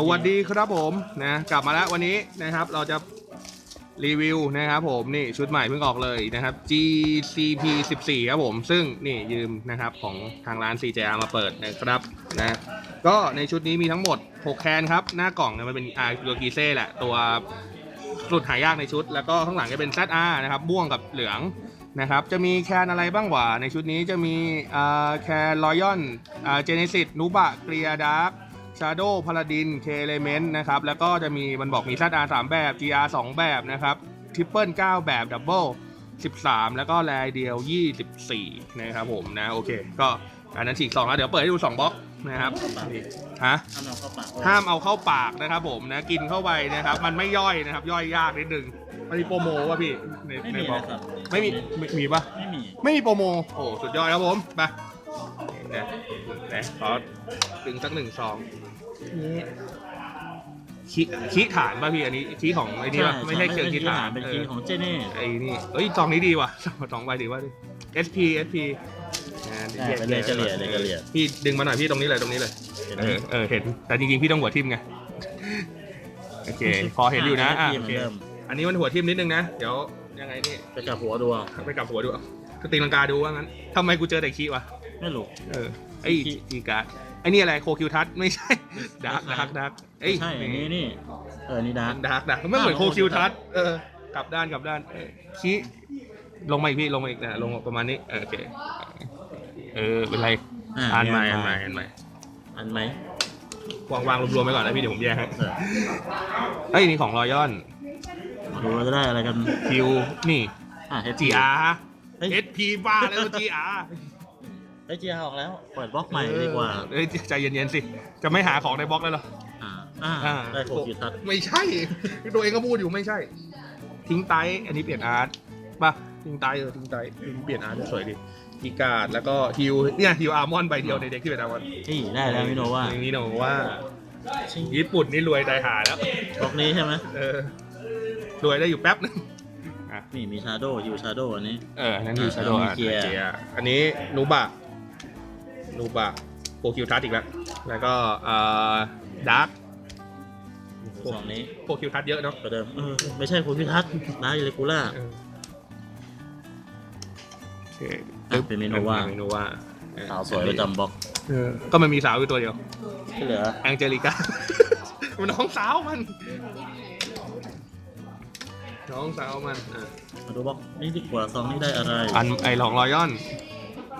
สวัสดีครับผมนะกลับมาแล้ววันนี้นะครับเราจะรีวิวนะครับผมนี่ชุดใหม่เพิ่งออกเลยนะครับ GCP 14ครับผม ซึ่งนี่ยืมนะครับของทางร้าน CJR มาเปิดนะครับนะก็ในชุดนี้มีทั้งหมด 6 แคนครับ หน้ากล่องเนี่ยมันเป็นอาร์โยกีเซ่แหละ ตัวสุดหายากในชุด แล้วก็ข้างหลังจะเป็น ZR นะครับม่วงกับเหลืองนะครับจะมีแคนอะไรบ้างวะในชุดนี้จะมีแคนรอยัลอ่าเจเนซิสนูบะเกรียดาร์ Shadow Paladin K Element นะครับ แล้วก็จะมีมันบอกมี ZR 3แบบ GR 2 แบบนะครับ Triple 9 แบบ Double 13 แล้วก็แรเดียว 24 นะครับผมนะ โอเค ก็อันนั้นฉีก2แล้วเดี๋ยวเปิดให้ดู2บล็อกนะครับนี่ฮะห้ามเอาเข้าปากห้ามเอาเข้าปากนะครับผมนะกินเข้าไปนะครับ มันไม่ย่อยนะครับ ย่อยยากนิดนึงมันมีโปรโมว่ะพี่ในไม่ในมีบล็อกนะครับไม่มีมีมีปะไม่มีไม่มีโปรโมโอ้สุดยอดครับผมไปนะนะขอดึงสักหนึ่งซอง นี่คีคีฐานป่ะพี่อันนี้คีของไอ้นี่ป่ะไม่ใช่เชิงคีฐานเป็นเอคีอของเจเน่ไอ้นี่เอ้ยซองนี้ดีว่ะสองใบถือว่าดิ SP SP อ่าอ่าเป็นเลเกเลียเลเกเลียพี่ดึงมาหน่อยพี่ตรงนี้เลยตรงนี้เลยเห็นไหเอมอเออเห็นแต่จริงๆพี่ต้องหัวทิ่มไงโอเคพอเห็นอยู่นะอะเหโอมือนเคเดิมอันนี้มันหัวทิ่มนิดนึงนะเดี๋ยวยังไงนี่ไปกลับหัวดูเอาไปกลับหัวดูเอาก็ตีลังกาดูว่างั้นทำไมกูเจอแต่คีวะไม่รู้เออไอ้คีจีการ์ดไอ้นี่อะไรโคคิวทัศไม่ใช่ดาร์กไม่ดาใช่ร์กดาร์กเอ้ยใช่อันนี้นี่เออนี่ดาร์กดาร์กดาร์กไม่เหมือนโคอ้าวคิวทัศเออกลับด้านกลับด้านเออคีลงมาอีกพี่ลงมาอีกนะลงมาประมาณนี้เออโอเคเออเป็นไรอ่านใหม่อ่านใหม่อ่านใหม่อันไหมวางวางรวมๆไปก่อนนะพี่เดี๋ยวผมแยกให้เออเอ้ยนี่ของรอยอนมาดูว่าจะได้อะไรกันคิวนี่อะเฮ GR เฮ้ย SP บ้าแล้ว GR เฮ้ยจีออกแล้ว เปิดบล็อกใหม่ดีกว่าเอ้ยใจเย็นๆสิ จะไม่หาของในบล็อกเลยเหรอ อ่าอ่าอ่า ได้โคคิวทัศไม่ใช่ ตัวเองก็พูดอยู่ไม่ใช่ ทิ้งไตอันนี้เปลี่ยนอาร์ตป่ะทิ้งไตเออทิ้งไตทิ้งเปลี่ยนอาร์ตสวยดีกีการ์ดแล้วก็ฮิวเนี่ยฮิวอาร์มอนใบเดียวในเด็กที่เป็นอาร์มอนนี่ได้แล้วพี่โนว่าอย่างนี้โนว่าญี่ปุ่นนี่รวยใจหาแล้วบล็อกนี้ใช่ไหมเออรวยได้อยู่แป๊บนึงอะนี่มีชาโดยูชาโดอันนี้ เอออันนั่นฮิวชาโดอะอะมีเกียร์เกียร์ อันนี้นูบะ นูบะโปรคิวทัสอีกแล้ว แล้วก็เอ่อดาร์กสองนี้โปรคิวทัสเยอะเนาะประเดิมเออไม่ใช่โคคิวทัศดาร์กเลกูล่า เออโอเคอะเป็นเมนูว่า เมนูว่าสาวสวยประจำบล็อกเออก็มันมีสาวอยู่ตัวเดียว ที่เหลือแองเจลิกามันน้องสาวมัน น้องสาวมันอะมาดูบล็อกนี่ดีกว่าซองนี้ได้อะไร อันไอหลองรอยอน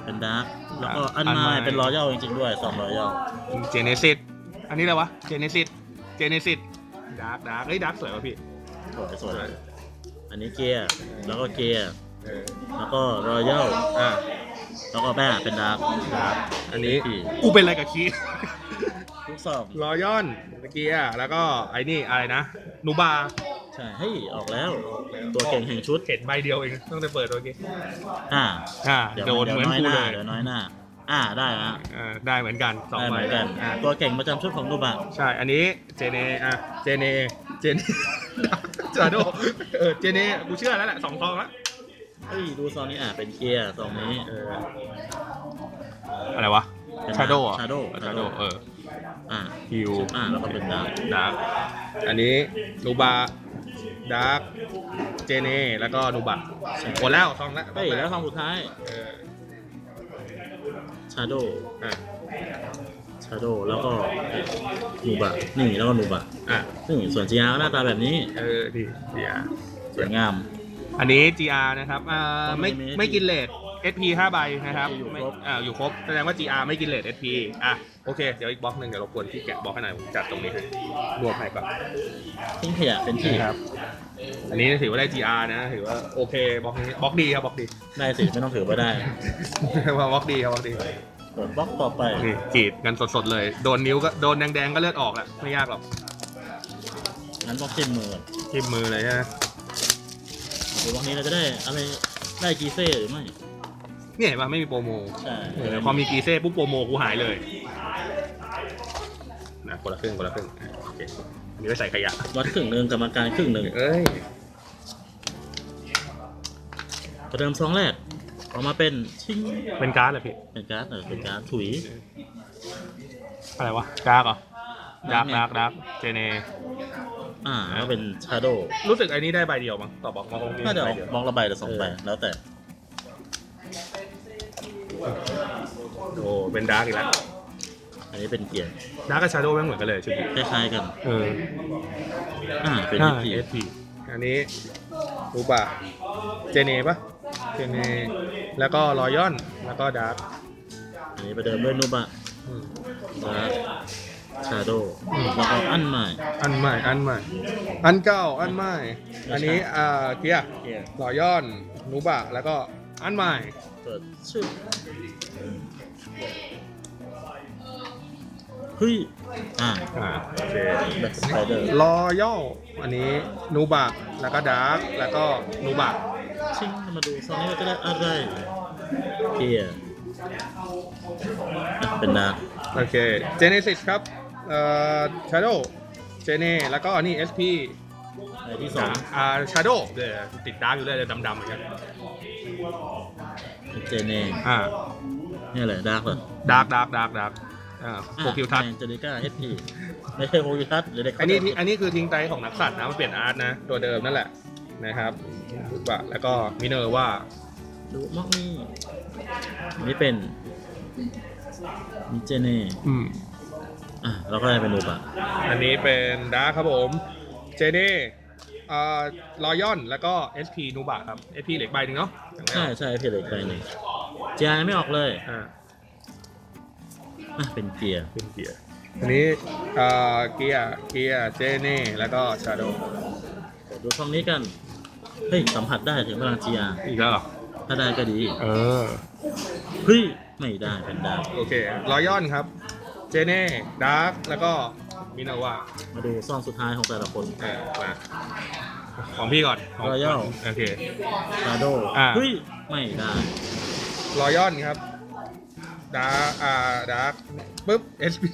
เป็นดาร์กแล้วก็อัอันนไม้ไม้เป็นรอยัลจริงๆด้วยสองรอยัลเจเนซิสอันนี้อะไรวะเจเนซิสเจเนซิสดาร์กดาร์กเอ้ยดาร์กสวยว่ะพี่สวยสวยอันนี้เกียร์แล้วก็เกียร์เออแล้วก็รอยัลอะแล้วก็แม่เป็นดาร์กดาร์กอันนี้พี่กูเป็นอะไรกับคีทุกซองรอยอนเมื่อกี้อะแล้วก็ไอ้นี่อะไรนะนูบา ใช่เฮ้ยออกแล้ว ตัวเก่งแห่งชุดเห็นใบเดียวเองตั้งแต่เปิดตัวเมื่อกี้อ่า อ่าเดี๋ยวโดนเดี๋ยเหวมือนน้อยกูหน้าเลยเดี๋ยวน้อยหน้า อ่าได้อะอ่าได้เหมือนกันสองได้ใบเหมือนกันอ่าตัวเก่งประจำชุดของดูบะใช่ อันนี้เจเนอะเจเนเจเนจาโดเออเจเนกูเชื่อแล้วแหละสองซองแล้วเฮ้ยดูซองนี้อะเป็นเกียร์ซองนี้เอออะไรวะเป็นชาโดอะ Shadow ชาโดเอออ่าฮิวอ่าแล้วก็เป็นดาร์กดาร์กอันนี้นูบา ดาร์กเจเนแล้วก็นูบะหมดแล้วซองแล้วเฮ้ยแล้วซองสุดท้ายเออชาโดอะชาโดแล้วก็นูบะนี่แล้วก็นูบะอะซึ่งส่วนจีอาร์หน้าตาแบบนี้เออดีดีอะสวยงาม อันนี้ GR นะครับอ่าไม่ไม่มีไม่กินเลท SP 5ใบนะครับอยู่ครบไม่อ่าอยู่ครบ แสดงว่า GR ไม่กินเลท SP อะโอเค เดี๋ยวอีกบล็อกหนึ่งเดี๋ยวรบกวนพี่แกะบล็อกให้หน่อยผมจัดตรงนี้ให้รวมให้ก่อนทิ้งขยะเป็นที่ครับ อันนี้ถือว่าได้ GR นะถือว่าโอเคบล็อกนี้บล็อกดีครับบล็อกดี ได้สิไม่ต้องถือว่าได้ว่าบล็อกดีครับบล็อกดีเปิดบล็อกต่อไปนี่กรีดกันสดๆเลย โดนนิ้วก็โดนแดงๆก็เลือดออกแหละไม่ยากหรอกงั้นบล็อกเจ็ดหมื่นทิ่มมือเลยใช่ไหม เดี๋ยวบล็อกนี้เราจะได้อะไรได้กีเซ่หรือไม่ เนี่ยเห็นป่ะไม่มีโปรโมใช่เออพอมีกีเซ่ปุ๊บโปรโมกูหายเลยนะคนละครึ่งคนละครึ่งอะโอเคอันนี้ไว้ใส่ขยะวัดครึ่งหนึ่งกรรมการครึ่งหนึ่งเอ้ยประเดิมซองแรกออกมาเป็นชิงเป็นการ์ดเหรอพี่เป็นการ์ดเออเป็นการ์ดถุยอะไรวะการ์ดเหรอดักดักดักเจเนอ่าแล้วเป็นชาโดรู้สึกไอ้นี้ได้ใบเดียวมั้งต่อบอกมาคงมีน่าจะใบออกเดียวบล็อกละใบหรือสองใบแล้วแต่ โอ้เป็นดาร์กอีกแล้ว อันนี้เป็นเกียร์ดาร์กกับชาโดว์แม่งเหมือนกันเลยชุดนี้คล้ายๆกัน เอออ่า เป็นอ่าพี SP อันนี้รูปะเจเนปะเจเนแล้วก็รอยอน แล้วก็ดาร์กอันนี้ไปเดิมด้วยนูบะอืมและชาโดอืมแล้วก็อันใหม่ อันใหม่ อันใหม่ อันเก่า อันใหม่ อันนี้อ่าเกียร์เกียร์หล่อยอนนูบะแล้วก็ อันใหม่เปิดชื่อเฮ้ยอ่าอ่าโอเคแบ็คสไปเดอร์รอยออันนี้นูบะแล้วก็ดาร์กแล้วก็นูบะชิงมาดูซองนี้เราจะได้อะไรเกียร์อะเป็นดาร์กโอเคเจเนซิสครับเอ่อชาโดเจเนแล้วก็อันนี้ SP ในที่สองอ่าชาโดเดี๋ยวติดดาร์กอยู่เลยเลยดำๆเหมือนกัน เจเน่อ่านี่แหละดาร์กเหรอดาร์กดาร์กดาร์กดาร์กอ่าโฟกิวทัชเจเนก้าเอสพีไม่ใช่โฟกิวทัชหรือเด็กอันนี้ที่อันนี้คือทิ้งไตของนักสัตว์นะมันเปลี่ยนอาร์ตนะตัวเดิมนั่นแหละนะครับรูปะแล้วก็มิเนอร์ว่าดูมอกนี่อันนี้เป็นมิเจเน่อืมอะแล้วก็ได้เป็นนูบะอันนี้เป็นดาร์คครับผม เจเน่ อ่าลอยอนแล้วก็ SP นูบะครับ SP เหล็กใบหนึ่งเนาะอย่างแรกใช่ใช่เพจเหล็กไปหนึ่งเจียร์ยังไม่ออกเลยอ่าอะเป็นเกียร์เป็นเกียร์อันนี้อ่าเกียร์เกียร์เจเน่แล้วก็ชาโดเดี๋ยวดูช่องนี้กันเฮ้ยสัมผัสได้ถึงพลัง GR อีกแล้วเหรอถ้าได้ก็ดีเออ เฮ้ยไม่ได้เป็นดาวโอเคลอยอนครับ เจเน่ดาร์คแล้วก็ มิเนอร์ว่ามาดูซองสุดท้ายของแต่ละคนเออมาของพี่ก่อนของ Royal โอเคชาโดอะเฮ้ย ไม่ได้รอยอนครับดาร์อ่าดาร์ปุ๊บ SP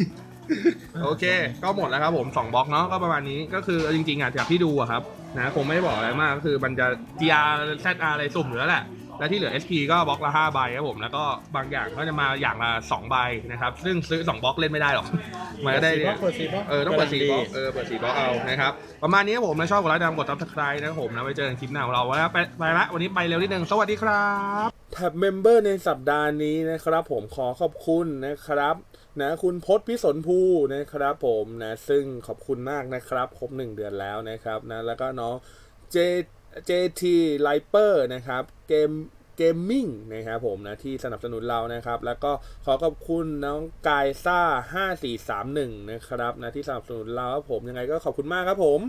โอเค ก็หมดแล้วครับผม2บล็อกเนาะก็ประมาณนี้ก็คือจริงๆอะจากที่ดูอะครับนะคงไม่ได้บอกอะไรมากก็คือมันจะ GR ZR อะไรสุ่มอยู่แล้วแหละ แล้วที่เหลือ SP ก็บล็อกละ5ใบครับผมแล้วก็บางอย่างก็จะมาอย่างละ2ใบนะครับ ซึ่งซื้อ2บล็อกเล่นไม่ได้หรอกมันก็ได้สี่บล็เนี่อยกเปิดสี่บล็อกเออต้องเปิดสี่บล็อกกาเออเปิดสี่บล็อกเอานะครับประมาณนี้ครับผมนะชอบกดไลค์ตามกด subscribe นะครับผมนะไว้เจอกันคลิปหน้าของเราแล้วไปไปละวันนี้ไปเร็วนิดนึงสวัสดีครับ แท็บเมมเบอร์ในสัปดาห์นี้นะครับ ผมขอขอบคุณนะครับนะคุณพศพิสนภูนะครับผมนะซึ่งขอบคุณมากนะครับ ครบหนึ่งเดือนแล้วนะครับนะแล้วก็น้อง J JT l i p e r นะครับเกมเกมมิ่งนะครับผมนะที่สนับสนุนเรานะครับ แล้วก็ขอขอบคุณน้องกายซ่า 5431 นะครับนะที่สนับสนุนเราครับผมยังไงก็ขอบคุณมากครับผม